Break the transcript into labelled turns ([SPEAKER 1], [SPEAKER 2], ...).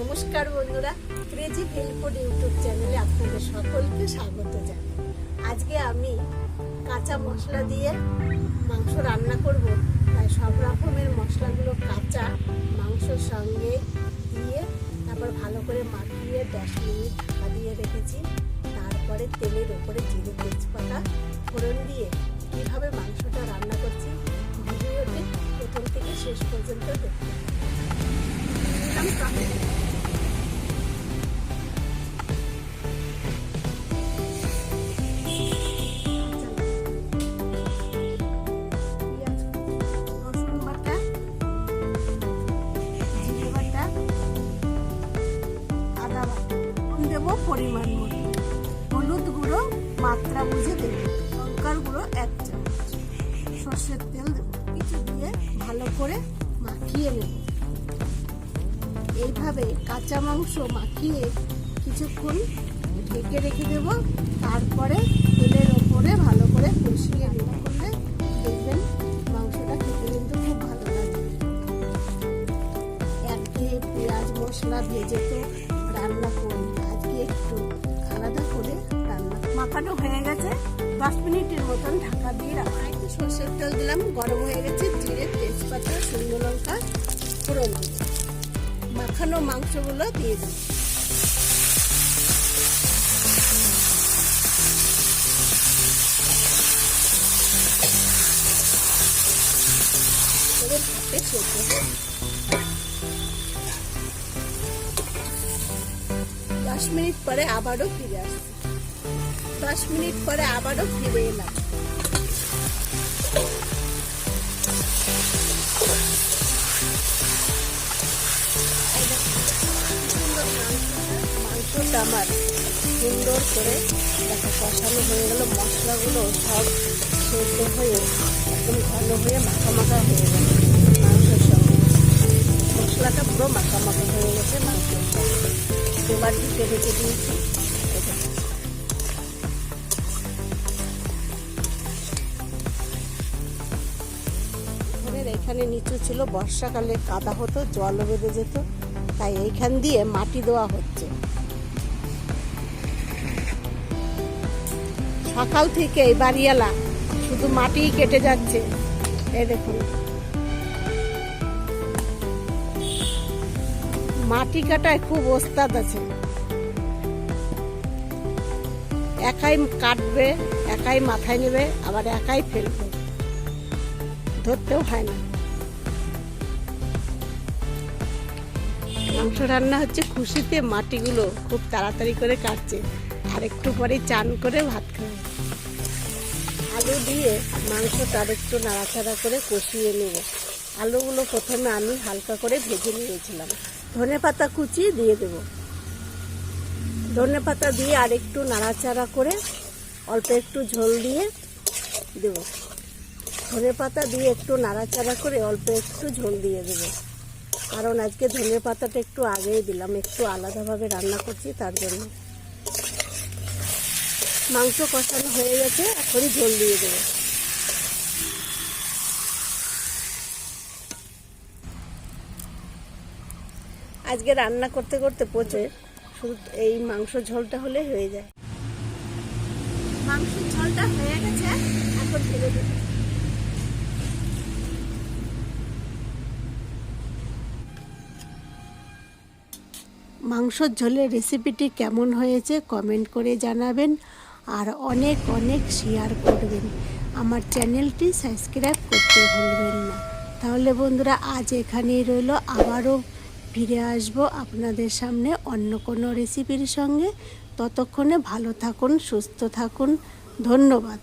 [SPEAKER 1] নমস্কার বন্ধুরা crazy feel YouTube চ্যানেলে আপনাদের সকলকে স্বাগত জানাই। আজকে আমি কাঁচা মশলা দিয়ে মাংস রান্না করব। তাই সব রকমের মশলাগুলো কাঁচা মাংসর সঙ্গে দিয়ে তারপর ভালো করে মাখিয়ে দশ মিনিট ঢাকা দিয়ে রেখেছি। তারপরে তেলের ওপরে জিরে তেজপাতা ফোড়ন দিয়ে কীভাবে মাংসটা রান্না করছি পরিমাণ মতো। হলুদ গুঁড়ো মাত্রা বুঝে দেবো। লঙ্কার গুঁড়ো এক চামচ। সর্ষের তেল কিছু দিয়ে ভালো করে মাখিয়ে নেব। এইভাবে কাঁচা মাংস মাখিয়ে কিছুক্ষণ ঢেকে রেখে দেবো। তারপরে তেলের ওপরে ভালো করে কষিয়ে নেব। করলে দেখবেন মাংসটা খেতে কিন্তু খুব ভালো লাগে। একঘেয়ে পেঁয়াজ মশলা ভেজে তো রান্না করি, আজকে একটু আলাদা করে রান্না। মাখানো হয়ে গেছে, দশ মিনিটের মতন ঢাকা দিয়ে রাখা। একটু সর্ষের তেল দিলাম, গরম হয়ে গেছে, জিরে, তেজপাতা, শুকনো লঙ্কা, ফোড়ন। মাখানো মাংসগুলো দিয়ে দিই এবার ভাতে দশ মিনিট পরে আবারও ফিরে আসছি। দশ মিনিট পরে আবারও ফিরে এলাম। মাংসটা আমার সুন্দর করে দেখো কষানো হয়ে গেল। মশলাগুলো সব সেদ্ধ হয়ে একদম ঘন হয়ে মাখা মাখা হয়ে গেল। মাংসের সঙ্গে। মশলাটা পুরো মাখা মাখা হয়ে গেছে মাংসের সঙ্গে। এবার ঢুকে দিয়েছি। এখানে নিচু ছিল, বর্ষাকালে কাদা হতো, জলও বেঁধে যেত, তাই এইখান দিয়ে মাটি দেওয়া হচ্ছে। সকাল থেকে এই বাড়িওয়ালা শুধু মাটিই কেটে যাচ্ছে। এই দেখুন। মাটি কাটায় খুব ওস্তাদ আছে। একাই কাটবে, একাই মাথায় নেবে, আবার একাই ফেলবে। ধরতেও হয় না। মাংস রান্না হচ্ছে খুশিতে মাটিগুলো খুব তাড়াতাড়ি করে কাটছে, আর একটু পরে চান করে ভাত খাবে। আলু দিয়ে মাংসটা একটু নাড়াচাড়া করে কষিয়ে নেব। আলুগুলো প্রথমে আমি হালকা করে ভেজে নিয়েছিলাম। ধনে পাতা কুচি দিয়ে দেব। ধনে পাতা দিয়ে আর একটু নাড়াচাড়া করে অল্প একটু ঝোল দিয়ে দেব। ধনে পাতা দিয়ে একটু নাড়াচাড়া করে অল্প একটু ঝোল দিয়ে দেবো। কারণ আজকে ধনে পাতাটা একটু আগেই দিলাম, একটু আলাদাভাবে রান্না করছি তার জন্য। মাংস কষানো হয়ে গেছে এখনই ঝোল দিয়ে দেবো। আজকে রান্না করতে করতে পচে শুধু এই মাংস ঝোলটা হলে হয়ে যায়। মাংসের ঝোলটা হয়ে গেছে, এখন মাংসর ঝোলের রেসিপিটি কেমন হয়েছে কমেন্ট করে জানাবেন আর অনেক অনেক শেয়ার করবেন। আমার চ্যানেলটি সাবস্ক্রাইব করতে ভুলবেন না। তাহলে বন্ধুরা, আজ এখানেই রইল। আবারও ফিরে আসব আপনাদের সামনে অন্য কোনো রেসিপির সঙ্গে। ততক্ষণে ভালো থাকুন সুস্থ থাকুন। ধন্যবাদ।